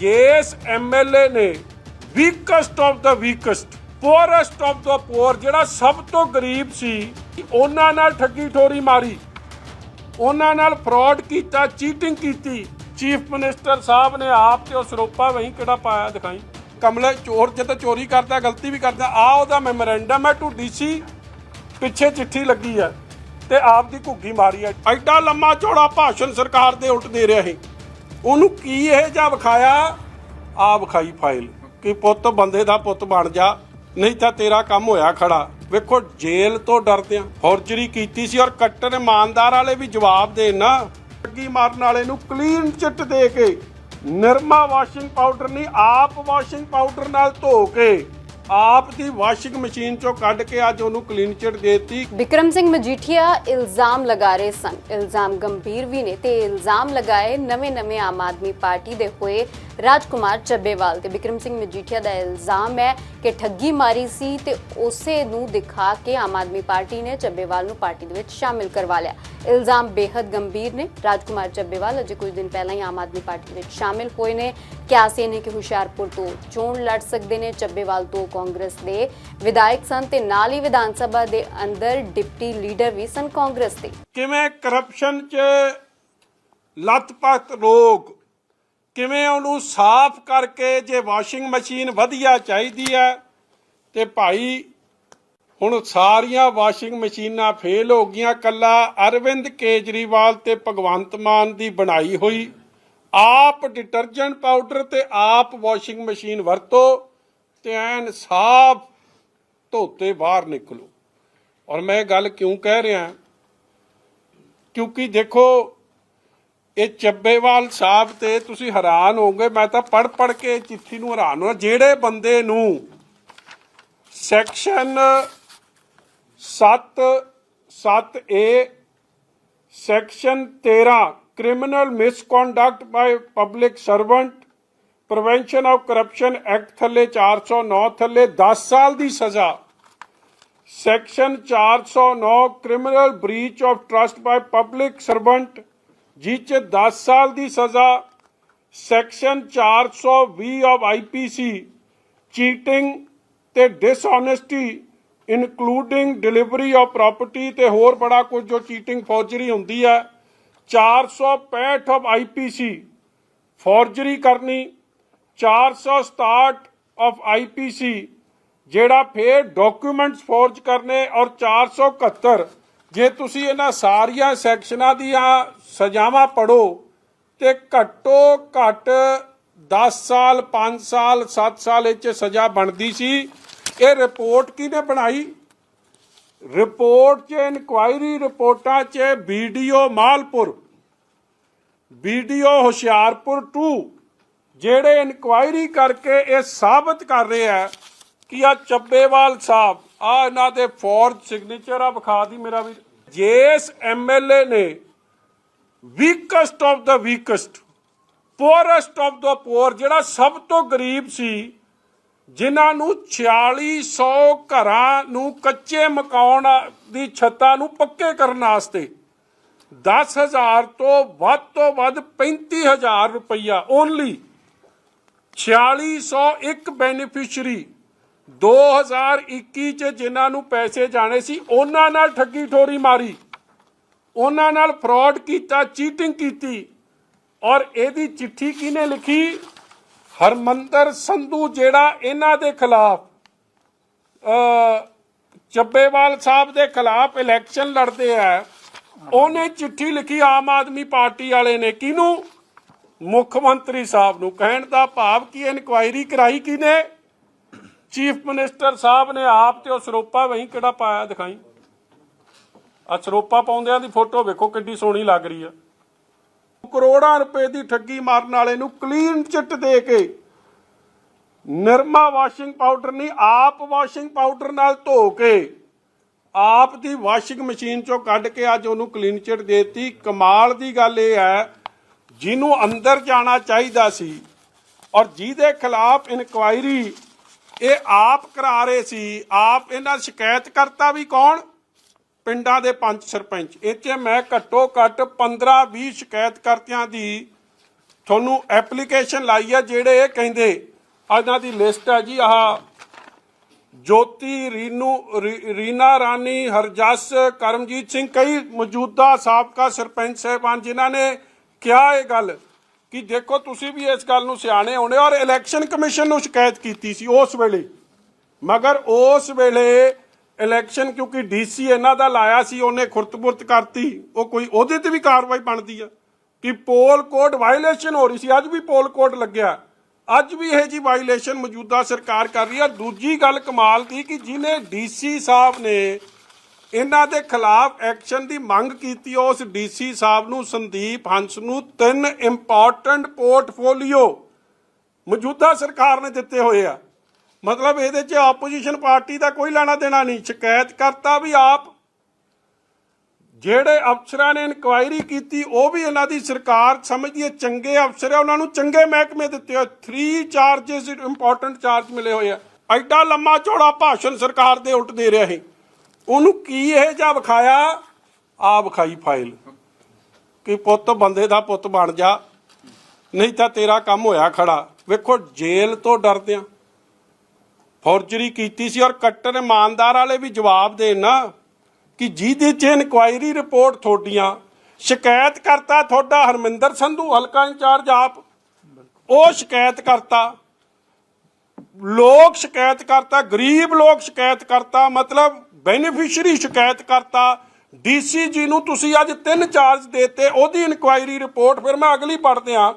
ਜਿਸ ਐਮਐਲਏ ਨੇ ਵੀਕਸਟ of the ਵੀਕਸਟ ਪੋਰੈਸਟ of ਦਾ ਪੋਰ ਜਿਹੜਾ ਸਭ ਤੋਂ ਗਰੀਬ ਸੀ, ਉਹਨਾਂ ਨਾਲ ਠੱਗੀ ਠੋਰੀ ਮਾਰੀ। ਉਹਨਾਂ ਨਾਲ ਫਰਾਡ ਕੀਤਾ ਚੀਟਿੰਗ ਕੀਤੀ। ਚੀਫ ਮਿਨਿਸਟਰ ਸਾਹਿਬ ਨੇ ਆਪ ਤੇ ਉਹ ਸਰੋਪਾ ਵਹੀਂ ਕਿਹੜਾ ਪਾਇਆ ਦਿਖਾਈ? ਕਮਲੇ ਚੋਰ ਜੇ ਤਾਂ ਚੋਰੀ ਕਰਦਾ, ਗਲਤੀ ਵੀ ਕਰਦਾ, ਆ ਉਹਦਾ ਮੈਮੋਰੈਂਡਮ ਹੈ ਟੂ ਡੀਸੀ ਪਿੱਛੇ ਚਿੱਠੀ ਲੱਗੀ ਹੈ ਤੇ ਆਪ ਦੀ ਘੁੱਗੀ ਮਾਰੀ ਹੈ। ਐਡਾ ਲੰਮਾ ਚੌੜਾ ਭਾਸ਼ਣ ਸਰਕਾਰ ਦੇ ਉਲਟ ਦੇ ਰਿਹਾ ਸੀ। ਉਹਨੂੰ ਕੀ ਇਹ ਜਾਂ ਵਿਖਾਇਆ? ਆ ਵਿਖਾਈ ਫਾਈਲ ਕਿ ਪੁੱਤ ਬੰਦੇ ਦਾ ਪੁੱਤ ਬਣ ਜਾ, ਨਹੀਂ ਤਾਂ ਤੇਰਾ ਕੰਮ ਹੋਇਆ ਖੜਾ। ਵੇਖੋ, ਜੇਲ੍ਹ ਤੋਂ ਡਰਦੇ ਆ। ਫੌਰਜਰੀ ਕੀਤੀ ਸੀ ਔਰ ਕੱਟਰ ਇਮਾਨਦਾਰ ਵਾਲੇ ਵੀ ਜਵਾਬ ਦੇਣ ਨਾ। ਠੱਗੀ ਮਾਰਨ ਵਾਲੇ ਨੂੰ ਕਲੀਨ ਚਿੱਟ ਦੇ ਕੇ, ਨਿਰਮਾ ਵਾਸ਼ਿੰਗ ਪਾਊਡਰ ਨਹੀਂ ਆਪ ਵਾਸ਼ਿੰਗ ਪਾਊਡਰ ਨਾਲ ਧੋ ਕੇ। ਆਪ ਦੀ ਵਾਸ਼ਿੰਗ ਮਸ਼ੀਨ ਚੋਂ ਕੱਢ ਕੇ ਅੱਜ ਉਹਨੂੰ ਕਲੀਨ ਚਿੱਟ ਦੇਤੀ। ਵਿਕਰਮ ਸਿੰਘ ਮਜੀਠੀਆ ਇਲਜ਼ਾਮ ਲਗਾ ਰਹੇ ਸਨ। ਇਲਜ਼ਾਮ ਗੰਭੀਰ ਵੀ ਨੇ ਤੇ ਇਲਜ਼ਾਮ ਲਗਾਏ ਨਵੇਂ-ਨਵੇਂ ਆਮ ਆਦਮੀ ਪਾਰਟੀ ਦੇ ਹੋਏ ਰਾਜਕੁਮਾਰ ਚੱਬੇਵਾਲ ਤੇ। ਵਿਕਰਮ ਸਿੰਘ ਮਜੀਠੀਆ ਦਾ ਇਲਜ਼ਾਮ ਹੈ ਕਿ ਠੱਗੀ ਮਾਰੀ ਸੀ ਤੇ ਉਸੇ ਨੂੰ ਦਿਖਾ ਕੇ ਆਮ ਆਦਮੀ ਪਾਰਟੀ ਨੇ ਚੱਬੇਵਾਲ ਨੂੰ ਪਾਰਟੀ ਦੇ ਵਿੱਚ ਸ਼ਾਮਿਲ ਕਰਵਾ ਲਿਆ। ਇਲਜ਼ਾਮ ਬੇहद ਗੰਭੀਰ ਨੇ। ਰਾਜਕੁਮਾਰ ਚੱਬੇਵਾਲ ਅਜੇ ਕੁਝ ਦਿਨ ਪਹਿਲਾਂ ਹੀ ਆਮ ਆਦਮੀ ਪਾਰਟੀ ਵਿੱਚ ਸ਼ਾਮਿਲ ਹੋਏ ਨੇ। ਕਿਆਸੇ ਨੇ ਕਿ ਹੁਸ਼ਿਆਰਪੁਰ ਤੋਂ ਚੋਣ ਲੜ ਸਕਦੇ ਨੇ, ਚੱਬੇਵਾਲ ਤੋਂ ਕਾਂਗਰਸ ਦੇ ਵਿਧਾਇਕ ਸਨ ਤੇ ਨਾਲ ਹੀ ਵਿਧਾਨ ਸਭਾ ਦੇ ਅੰਦਰ ਡਿਪਟੀ ਲੀਡਰ ਵੀ ਸਨ ਕਾਂਗਰਸ ਦੇ। ਕਿਵੇਂ ਕਰਪਸ਼ਨ 'ਚ ਲੱਤ-ਪੱਤ ਕਿਵੇਂ ਉਹਨੂੰ ਸਾਫ਼ ਕਰਕੇ ਜੇ ਵਾਸ਼ਿੰਗ ਮਸ਼ੀਨ ਵਧੀਆ ਚਾਹੀਦੀ ਹੈ ਤੇ ਭਾਈ ਹੁਣ ਸਾਰੀਆਂ ਵਾਸ਼ਿੰਗ ਮਸ਼ੀਨਾਂ ਫੇਲ ਹੋ ਗਈਆਂ, ਕੱਲਾ ਅਰਵਿੰਦ ਕੇਜਰੀਵਾਲ ਤੇ ਭਗਵੰਤ ਮਾਨ ਦੀ ਬਣਾਈ ਹੋਈ ਆਪ ਡਿਟਰਜੈਂਟ ਪਾਊਡਰ ਤੇ ਆਪ ਵਾਸ਼ਿੰਗ ਮਸ਼ੀਨ ਵਰਤੋ ਤੇ ਐਨ ਸਾਫ਼ ਧੋਤੇ ਬਾਹਰ ਨਿਕਲੋ। ਔਰ ਮੈਂ ਇਹ ਗੱਲ ਕਿਉਂ ਕਹਿ ਰਿਹਾ? ਕਿਉਂਕਿ ਦੇਖੋ, ਇਹ ਚੱਬੇਵਾਲ ਸਾਹਿਬ ਤੇ ਤੁਸੀਂ ਹੈਰਾਨ ਹੋਗੇ ਮੈਂ ਤਾਂ ਪੜ ਪੜ ਕੇ ਇਹ ਚਿੱਠੀ ਨੂੰ ਹੈਰਾਨ ਹੋਇਆ। ਜਿਹੜੇ ਬੰਦੇ ਨੂੰ section 7 7A section 13 criminal misconduct by public servant prevention of corruption act ਥੱਲੇ 409 ਥੱਲੇ 10 ਸਾਲ ਦੀ ਸਜ਼ਾ section 409 criminal breach of trust by public servant ਜਿਹ 'ਚ 10 ਸਾਲ ਦੀ ਸਜ਼ਾ ਸੈਕਸ਼ਨ 420 ਆਫ ਆਈਪੀਸੀ ਚੀਟਿੰਗ ਤੇ dishonesty including delivery of property ਤੇ ਹੋਰ ਬੜਾ ਕੁਝ ਜੋ ਚੀਟਿੰਗ ਫੌਜਰੀ ਹੁੰਦੀ ਹੈ। 465 ਆਫ ਆਈਪੀਸੀ ਫੋਰਜਰੀ ਕਰਨੀ 467 ਆਫ ਆਈਪੀਸੀ ਜਿਹੜਾ ਫੇਰ ਡਾਕੂਮੈਂਟਸ ਫੋਰਜ ਕਰਨੇ ਔਰ 471 ਜੇ ਤੁਸੀਂ ਇਹਨਾਂ ਸਾਰੀਆਂ ਸੈਕਸ਼ਨਾਂ ਦੀਆਂ ਸਜ਼ਾਵਾਂ ਪੜੋ ਤੇ ਘੱਟੋ ਘੱਟ 10 ਸਾਲ 5 ਸਾਲ 7 ਸਾਲ ਇਹ 'ਚ ਸਜ਼ਾ ਬਣਦੀ ਸੀ। ਇਹ ਰਿਪੋਰਟ ਕਿਹਨੇ ਬਣਾਈ? ਰਿਪੋਰਟ 'ਚ, ਇਨਕੁਆਇਰੀ ਰਿਪੋਰਟਾਂ 'ਚ ਵੀਡੀਓ ਮਾਲਪੁਰ ਵੀਡੀਓ ਹੁਸ਼ਿਆਰਪੁਰ 2 ਜਿਹੜੇ ਇਨਕੁਆਇਰੀ ਕਰਕੇ ਇਹ ਸਾਬਤ ਕਰ ਰਹੇ ਆ ਕਿ ਆ ਚੱਬੇਵਾਲ ਸਾਹਿਬ ਆ ਇਹਨਾਂ ਦੇ ਫੋਰਜ ਸਿਗਨੇਚਰ ਆ, ਵਿਖਾ ਦੀ ਮੇਰਾ ਵੀ। ਜਿਸ ਐਮਐਲਏ ਨੇ ਵੀਕਸਟ ਆਫ ਦਾ ਵੀਕਸਟ ਪੋਰੈਸਟ ਆਫ ਦਾ ਪੋਰ ਜਿਹੜਾ ਸਭ ਤੋਂ ਗਰੀਬ ਸੀ ਜਿਨ੍ਹਾਂ ਨੂੰ 4600 ਘਰਾਂ ਨੂੰ ਕੱਚੇ ਮਕਾਨ ਦੀ ਛੱਤਾਂ ਨੂੰ ਪੱਕੇ ਕਰਨ ਵਾਸਤੇ 10000 ਤੋਂ ਵੱਧ ਤੋਂ ਵੱਧ 35000 ਰੁਪਇਆ ਓਨਲੀ 4600 ਇੱਕ ਬੈਨੀਫੀਸ਼ੀਅਰੀ 2021 ਚ ਜਿਨ੍ਹਾਂ ਨੂੰ ਪੈਸੇ ਜਾਣੇ ਸੀ, ਉਹਨਾਂ ਨਾਲ ਠੱਗੀ ਠੋਰੀ ਮਾਰੀ, ਉਹਨਾਂ ਨਾਲ ਫਰਾਡ ਕੀਤਾ, ਚੀਟਿੰਗ ਕੀਤੀ ਔਰ ਇਹਦੀ ਚਿੱਠੀ ਕਿਹਨੇ ਲਿਖੀ? ਹਰਮੰਦਰ ਸੰਧੂ ਜਿਹੜਾ ਇਹਨਾਂ ਦੇ ਖਿਲਾਫ ਚੱਬੇਵਾਲ ਸਾਹਿਬ ਦੇ ਖਿਲਾਫ ਇਲੈਕਸ਼ਨ ਲੜਦੇ ਆ, ਉਹਨੇ ਚਿੱਠੀ ਲਿਖੀ ਆਮ ਆਦਮੀ ਪਾਰਟੀ ਵਾਲੇ ਨੇ। ਕਿਹਨੂੰ? ਮੁੱਖ ਮੰਤਰੀ ਸਾਹਿਬ ਨੂੰ। ਕਹਿਣ ਦਾ ਭਾਵ ਕੀ ਇਨਕੁਆਇਰੀ ਕਰਾਈ ਕਿਹਨੇ? ਚੀਫ ਮਿਨਿਸਟਰ ਸਾਹਿਬ ਨੇ ਆਪ ਤੇ ਉਹ ਸਰੋਪਾ ਵਹੀਂ ਕਿਹੜਾ ਪਾਇਆ ਦਿਖਾਈ? ਆ ਸਰੋਪਾ ਪਾਉਂਦਿਆਂ ਦੀ ਫੋਟੋ ਵੇਖੋ ਕਿੰਨੀ ਸੋਹਣੀ ਲੱਗ ਰਹੀ ਆ। ਕਰੋੜਾਂ ਰੁਪਏ ਦੀ ਠੱਗੀ ਮਾਰਨ ਵਾਲੇ ਨੂੰ ਕਲੀਨ ਚਿੱਟ ਦੇ ਕੇ ਨਿਰਮਾ ਵਾਸ਼ਿੰਗ ਪਾਊਡਰ ਨਹੀਂ, ਆਪ ਵਾਸ਼ਿੰਗ ਪਾਊਡਰ ਨਾਲ ਧੋ ਕੇ ਆਪ ਦੀ ਵਾਸ਼ਿੰਗ ਮਸ਼ੀਨ ਚੋਂ ਕੱਢ ਕੇ ਅੱਜ ਉਹਨੂੰ ਕਲੀਨ ਚਿੱਟ ਦੇਤੀ। ਕਮਾਲ ਦੀ ਗੱਲ ਇਹ ਹੈ, ਜਿਹਨੂੰ ਅੰਦਰ ਜਾਣਾ ਚਾਹੀਦਾ ਸੀ ਔਰ ਜਿਹਦੇ ਖਿਲਾਫ ਇਨਕੁਆਇਰੀ ਇਹ ਆਪ ਕਰਾ ਰਹੇ ਸੀ, ਆਪ ਇਹਨਾਂ ਸ਼ਿਕਾਇਤ ਕਰਤਾ ਵੀ ਕੌਣ? ਪਿੰਡਾਂ ਦੇ ਪੰਜ ਸਰਪੰਚ। ਇੱਥੇ ਮੈਂ ਘੱਟੋ ਘੱਟ 15 20 ਸ਼ਿਕਾਇਤ ਕਰਤਿਆਂ ਦੀ ਤੁਹਾਨੂੰ ਐਪਲੀਕੇਸ਼ਨ ਲਾਈ ਆ, ਜਿਹੜੇ ਇਹ ਕਹਿੰਦੇ ਇਹਨਾਂ ਦੀ ਲਿਸਟ ਆ ਜੀ, ਆਹ ਜੋਤੀ, ਰੀਨੂ ਰੀਨਾ ਰਾਣੀ, ਹਰਜਸ, ਕਰਮਜੀਤ ਸਿੰਘ, ਕਈ ਮੌਜੂਦਾ ਸਾਬਕਾ ਸਰਪੰਚ ਸਾਹਿਬਾਨ ਜਿਨ੍ਹਾਂ ਨੇ ਕਿਹਾ ਇਹ ਗੱਲ ਕਿ ਦੇਖੋ ਤੁਸੀਂ ਵੀ ਇਸ ਗੱਲ ਨੂੰ ਸਿਆਣੇ ਹੋਣੇ ਔਰ ਇਲੈਕਸ਼ਨ ਕਮਿਸ਼ਨ ਨੂੰ ਸ਼ਿਕਾਇਤ ਕੀਤੀ ਸੀ ਉਸ ਵੇਲੇ। ਮਗਰ ਉਸ ਵੇਲੇ ਇਲੈਕਸ਼ਨ ਕਿਉਂਕਿ ਡੀਸੀ ਇਹਨਾਂ ਦਾ ਲਾਇਆ ਸੀ, ਉਹਨੇ ਖੁਰਤਬੁਰਤ ਕਰਤੀ। ਉਹ ਕੋਈ ਉਹਦੇ ਤੇ ਵੀ ਕਾਰਵਾਈ ਬਣਦੀ ਆ। ਕਿ ਪੋਲ ਕੋਡ ਵਾਇਲੇਸ਼ਨ ਹੋ ਰਹੀ ਸੀ, ਅੱਜ ਵੀ ਪੋਲ ਕੋਡ ਲੱਗਿਆ। ਅੱਜ ਵੀ ਇਹ ਜੀ ਵਾਇਲੇਸ਼ਨ ਮੌਜੂਦਾ ਸਰਕਾਰ ਕਰ ਰਹੀ ਆ। ਦੂਜੀ ਗੱਲ ਕਮਾਲ ਦੀ ਕਿ ਜਿਹਨੇ ਡੀਸੀ ਸਾਹਿਬ ਨੇ ਇਹਨਾਂ ਦੇ ਖਿਲਾਫ ਐਕਸ਼ਨ ਦੀ ਮੰਗ ਕੀਤੀ, ਉਸ ਡੀਸੀ ਸਾਹਿਬ ਨੂੰ ਸੰਦੀਪ ਹੰਸ ਨੂੰ ਤਿੰਨ ਇੰਪੋਰਟੈਂਟ ਪੋਰਟਫੋਲੀਓ ਮੌਜੂਦਾ ਸਰਕਾਰ ਨੇ ਦਿੱਤੇ ਹੋਏ ਆ। ਮਤਲਬ ਇਹਦੇ 'ਚ ਆਪੋਜੀਸ਼ਨ ਪਾਰਟੀ ਦਾ ਕੋਈ ਲੈਣਾ ਦੇਣਾ ਨਹੀਂ, ਸ਼ਿਕਾਇਤ ਕਰਤਾ ਵੀ ਆਪ। ਜਿਹੜੇ ਅਫਸਰਾਂ ਨੇ ਇਨਕੁਆਇਰੀ ਕੀਤੀ, ਉਹ ਵੀ ਇਹਨਾਂ ਦੀ ਸਰਕਾਰ ਸਮਝਦੀ ਹੈ, ਚੰਗੇ ਅਫਸਰ ਆ ਉਹਨਾਂ ਨੂੰ ਚੰਗੇ ਮਹਿਕਮੇ ਦਿੱਤੇ ਹੋਏ। 3 ਚਾਰजेस ਇੰਪੋਰਟੈਂਟ ਚਾਰਜ ਮਿਲੇ ਹੋਏ ਆ। ਐਡਾ ਲੰਮਾ ਚੌੜਾ ਭਾਸ਼ਣ ਸਰਕਾਰ ਦੇ ਉਲਟ ਦੇ ਰਿਹਾ ਸੀ ਉਹਨੂੰ ਕੀ ਇਹ ਜਾਂ ਵਿਖਾਇਆ? ਆ ਵਿਖਾਈ ਫਾਈਲ ਕਿ ਪੁੱਤ ਬੰਦੇ ਦਾ ਪੁੱਤ ਬਣ ਜਾ, ਨਹੀਂ ਤਾਂ ਤੇਰਾ ਕੰਮ ਹੋਇਆ ਖੜਾ। ਵੇਖੋ, ਜੇਲ੍ਹ ਤੋਂ ਡਰਦੇ ਆ ਫੌਰਜਰੀ ਕੀਤੀ ਸੀ ਔਰ ਕੱਟਰ ਇਮਾਨਦਾਰ ਵਾਲੇ ਵੀ ਜਵਾਬ ਦੇਣ ਨਾ ਕਿ ਜਿਹਦੇ ਚ ਇਨਕੁਆਇਰੀ ਰਿਪੋਰਟ ਤੁਹਾਡੀਆਂ, ਸ਼ਿਕਾਇਤ ਕਰਤਾ ਤੁਹਾਡਾ ਹਰਮਿੰਦਰ ਸੰਧੂ ਹਲਕਾ ਇੰਚਾਰਜ ਆਪ, ਉਹ ਸ਼ਿਕਾਇਤ ਕਰਤਾ। ਲੋਕ ਸ਼ਿਕਾਇਤ ਕਰਤਾ, ਗਰੀਬ ਲੋਕ ਸ਼ਿਕਾਇਤ ਕਰਤਾ, ਮਤਲਬ ਬੈਨੀਫੀਸ਼ੀਅਰੀ ਸ਼ਿਕਾਇਤ ਕਰਤਾ। ਡੀਸੀ ਜੀ ਨੂੰ ਤੁਸੀਂ ਅੱਜ ਤਿੰਨ ਚਾਰਜ ਦੇਤੇ, ਉਹਦੀ ਇਨਕੁਆਇਰੀ ਰਿਪੋਰਟ ਫਿਰ ਮੈਂ ਅਗਲੀ ਪੜ੍ਹਦੇ ਆ